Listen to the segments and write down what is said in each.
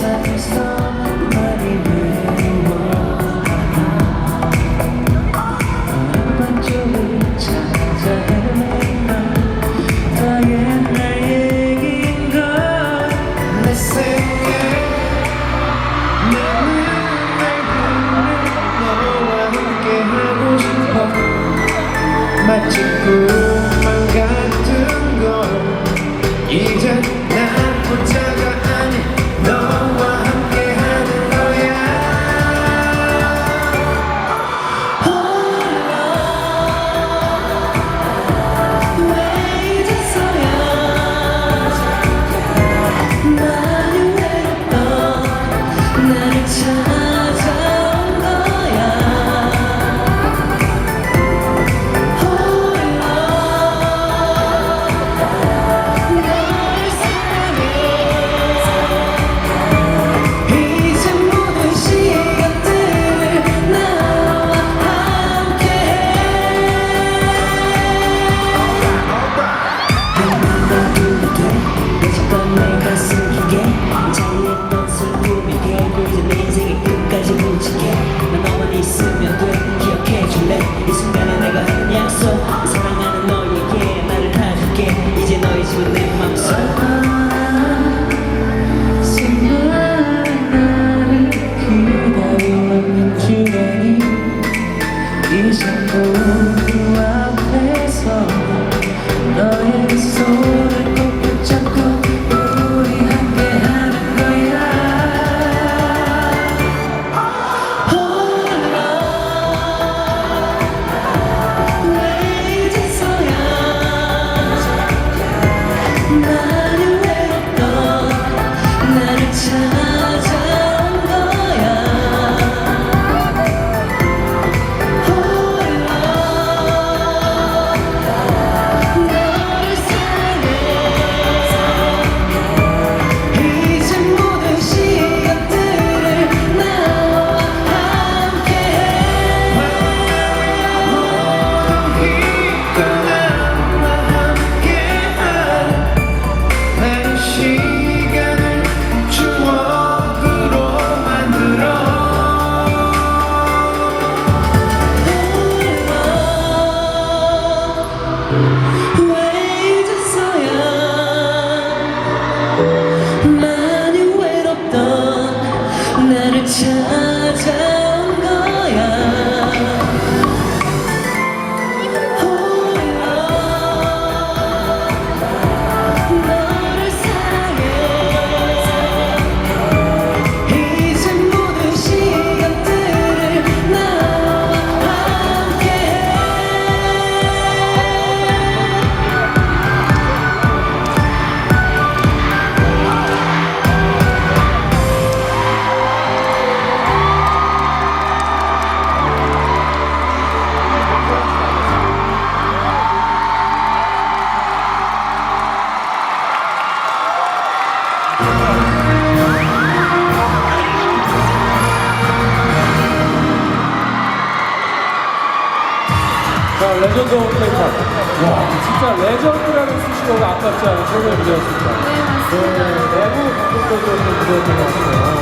세 time. 자, 레전드 오브 펜타. 와, 진짜 레전드라는 수식어가 아깝지 않은 최고의 무대였습니다. 너무 감동적이었던 무대였던 것 같아요.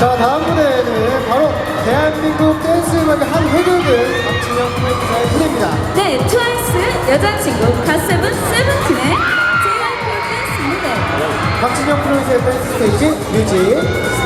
자 다음 무대는 바로 대한민국 댄스 음악의 한 획을 박진영 프로듀서의 무대입니다 네, 트와이스 여자친구 가세븐 세븐틴의 JYP 댄스 무대 박진영 프로듀서의 댄스 스테이지 뮤직